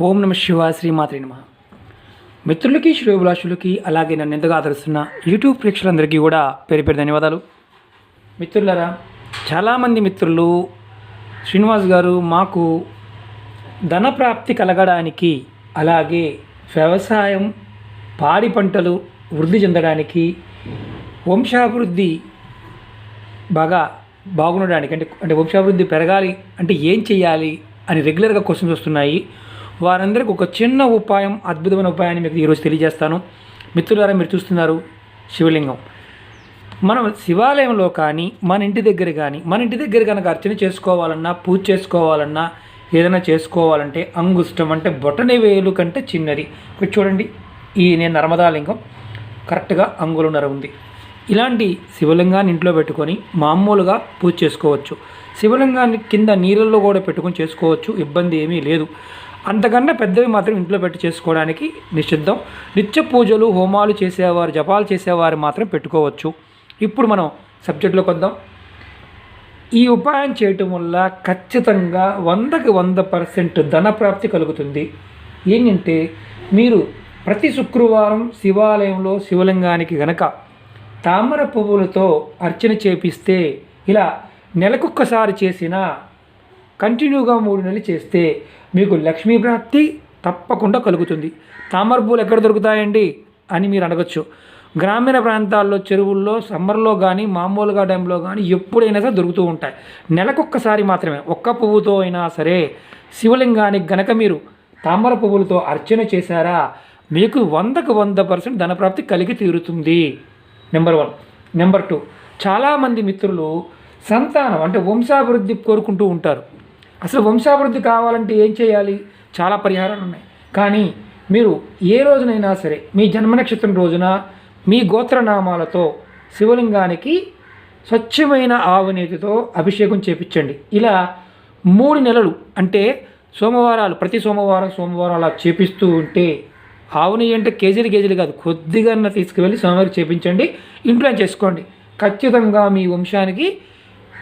ఓం నమ శివ శ్రీమాత్రి నమ. మిత్రులకి శ్రేయోభిలాషులకి అలాగే నన్ను ఎంతగా ఆదరిస్తున్న యూట్యూబ్ ప్రేక్షకులందరికీ కూడా పేరు పేరు ధన్యవాదాలు. మిత్రులారా చాలామంది మిత్రులు శ్రీనివాస్ గారు మాకు ధన ప్రాప్తి కలగడానికి అలాగే వ్యవసాయం పాడి పంటలు వృద్ధి చెందడానికి వంశాభివృద్ధి బాగా బాగుండడానికి అంటే అంటే వంశాభివృద్ధి పెరగాలి అంటే ఏం చేయాలి అని రెగ్యులర్గా క్వశ్చన్స్ వస్తున్నాయి. వారందరికీ ఒక చిన్న ఉపాయం అద్భుతమైన ఉపాయాన్ని మీకు ఈరోజు తెలియజేస్తాను. మిత్రులారా మీరు చూస్తున్నారు శివలింగం. మనం శివాలయంలో కానీ మన ఇంటి దగ్గర కానీ మన ఇంటి దగ్గర కనుక అర్చన చేసుకోవాలన్నా పూజ చేసుకోవాలన్నా ఏదైనా చేసుకోవాలంటే అంగుష్టం అంటే బొటని వేలు కంటే చిన్నది. ఇక్కడ చూడండి ఈ నేను నర్మదాలింగం కరెక్ట్గా అంగుళన్నర ఉంది. ఇలాంటి శివలింగాన్ని ఇంట్లో పెట్టుకొని మామూలుగా పూజ చేసుకోవచ్చు. శివలింగాన్ని కింద నీళ్ళల్లో కూడా పెట్టుకొని చేసుకోవచ్చు. ఇబ్బంది ఏమీ లేదు. అంతకన్నా పెద్దవి మాత్రం ఇంట్లో పెట్టి చేసుకోవడానికి నిషిద్ధం. నిత్య పూజలు హోమాలు చేసేవారు జపాలు చేసేవారు మాత్రం పెట్టుకోవచ్చు. ఇప్పుడు మనం సబ్జెక్టులోకి వద్దాం. ఈ ఉపాయం చేయటం వల్ల ఖచ్చితంగా వందకి వంద పర్సెంట్ ధన ప్రాప్తి కలుగుతుంది. ఏంటంటే మీరు ప్రతి శుక్రవారం శివాలయంలో శివలింగానికి గనక తామర పువ్వులతో అర్చన చేపిస్తే ఇలా నెలకొక్కసారి చేసిన కంటిన్యూగా మూడు నెలలు చేస్తే మీకు లక్ష్మీ ప్రాప్తి తప్పకుండా కలుగుతుంది. తామర ఎక్కడ దొరుకుతాయండి? అని మీరు అడగచ్చు. గ్రామీణ ప్రాంతాల్లో చెరువుల్లో సమ్మర్లో కానీ మామూలుగా టైంలో కానీ ఎప్పుడైనా సరే దొరుకుతూ ఉంటాయి. నెలకొక్కసారి మాత్రమే. ఒక్క పువ్వుతో అయినా సరే శివలింగానికి గనక మీరు తామర పువ్వులతో అర్చన చేశారా మీకు వందకు వంద పర్సెంట్ ధనప్రాప్తి కలిగి తీరుతుంది. Number one. Number two. చాలామంది మిత్రులు సంతానం అంటే వంశాభివృద్ధి కోరుకుంటూ ఉంటారు. అసలు వంశాభివృద్ధి కావాలంటే ఏం చేయాలి? చాలా పరిహారాలు ఉన్నాయి. కానీ మీరు ఏ రోజునైనా సరే మీ జన్మ నక్షత్రం రోజున మీ గోత్రనామాలతో శివలింగానికి స్వచ్ఛమైన ఆవునేతితో అభిషేకం చేపించండి. ఇలా మూడు నెలలు అంటే సోమవారాలు ప్రతి సోమవారం సోమవారం అలా చేపిస్తూ ఉంటే ఆవుని అంటే కేజీలు కేజీలు కాదు కొద్దిగా తీసుకువెళ్ళి స్వామివారికి చేపించండి ఇంట్లో చేసుకోండి. ఖచ్చితంగా మీ వంశానికి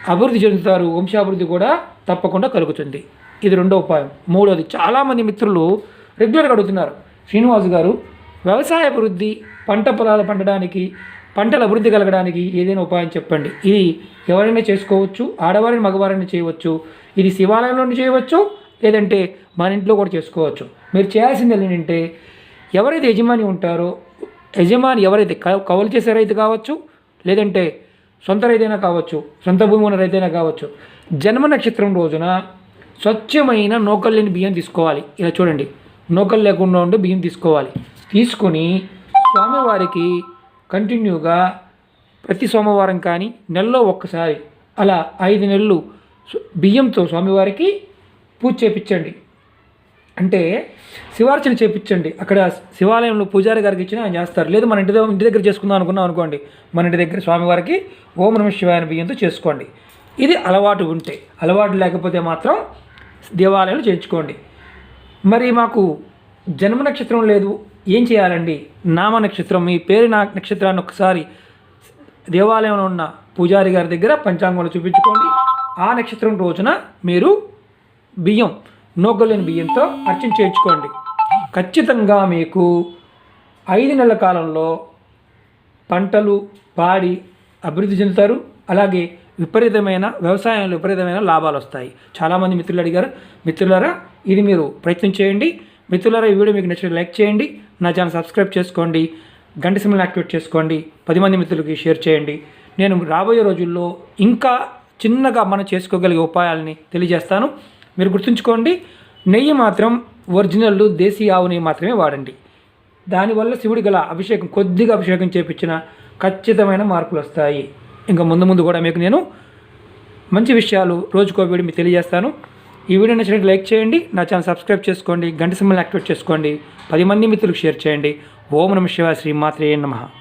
అభివృద్ధి చెందుతారు వంశాభివృద్ధి కూడా తప్పకుండా కలుగుతుంది. ఇది రెండో ఉపాయం. మూడోది చాలామంది మిత్రులు రెగ్యులర్గా అడుగుతున్నారు. శ్రీనివాస్ గారు వ్యవసాయ అభివృద్ధి పంట పొలాలు పండడానికి పంటల అభివృద్ధి కలగడానికి ఏదైనా ఉపాయం చెప్పండి. ఇది ఎవరైనా చేసుకోవచ్చు ఆడవారిని మగవారిని చేయవచ్చు. ఇది శివాలయంలోనే చేయవచ్చు లేదంటే మన ఇంట్లో కూడా చేసుకోవచ్చు. మీరు చేయాల్సింది ఏంటంటే ఎవరైతే యజమాని ఉంటారో యజమాని ఎవరైతే క- కౌలు చేసే రైతు కావచ్చు లేదంటే సొంత రైతైనా కావచ్చు సొంత భూమి ఉన్న రైతైనా కావచ్చు. జన్మ నక్షత్రం రోజున స్వచ్ఛమైన నూకలు లేని బియ్యం తీసుకోవాలి. ఇలా చూడండి. నూకలు లేకుండా ఉండే బియ్యం తీసుకోవాలి. తీసుకొని స్వామివారికి కంటిన్యూగా ప్రతి సోమవారం కానీ నెలలో ఒక్కసారి అలా ఐదు నెలలు బియ్యంతో స్వామివారికి పూజ చేపించండి. అంటే శివార్చన చేపించండి. అక్కడ శివాలయంలో పూజారి గారికి ఇచ్చిన ఆయన చేస్తారు. లేదు మన ఇంటి దగ్గర ఇంటి దగ్గర చేసుకుందాం అనుకున్నాం అనుకోండి. మన ఇంటి దగ్గర స్వామివారికి ఓం నమ శివాయన బియ్యంతో చేసుకోండి. ఇది అలవాటు ఉంటే అలవాటు లేకపోతే మాత్రం దేవాలయంలో చేయించుకోండి. మరి మాకు జన్మ నక్షత్రం లేదు. ఏం చేయాలండి? నామ నక్షత్రం మీ పేరు నా నక్షత్రాన్ని ఒకసారి దేవాలయంలో ఉన్న పూజారి గారి దగ్గర పంచాంగంలో చూపించుకోండి. ఆ నక్షత్రం రోజున మీరు బియ్యం నోగలేని బియ్యంతో అర్చన చేయించుకోండి. ఖచ్చితంగా మీకు ఐదు నెలల కాలంలో పంటలు పాడి అభివృద్ధి చెందుతారు. అలాగే విపరీతమైన వ్యవసాయంలో విపరీతమైన లాభాలు వస్తాయి. చాలామంది మిత్రులు అడిగారు మిత్రులారా ఇది మీరు ప్రయత్నం చేయండి. మిత్రులారా ఈ వీడియో మీకు నచ్చితే లైక్ చేయండి. నా ఛానల్ సబ్స్క్రైబ్ చేసుకోండి. గంట సిమ్ని యాక్టివేట్ చేసుకోండి. పది మంది మిత్రులకి షేర్ చేయండి. నేను రాబోయే రోజుల్లో ఇంకా చిన్నగా మనం చేసుకోగలిగే ఉపాయాలని తెలియజేస్తాను. మీరు గుర్తుంచుకోండి నెయ్యి మాత్రం ఒరిజినల్ దేశీ ఆవు నెయ్యి మాత్రమే వాడండి. దానివల్ల శివుడి గల అభిషేకం కొద్దిగా అభిషేకం చేపించిన ఖచ్చితమైన మార్పులు వస్తాయి. ఇంకా ముందు ముందు కూడా మీకు నేను మంచి విషయాలు రోజుకో వీడియో మీకు తెలియజేస్తాను. ఈ వీడియో నచ్చినట్టు లైక్ చేయండి నా ఛానల్ సబ్స్క్రైబ్ చేసుకోండి గంట సింబల్ని యాక్టివేట్ చేసుకోండి. పది మంది మిత్రులకు షేర్ చేయండి. ఓం నమ శివ శ్రీ మాత్రే నమః.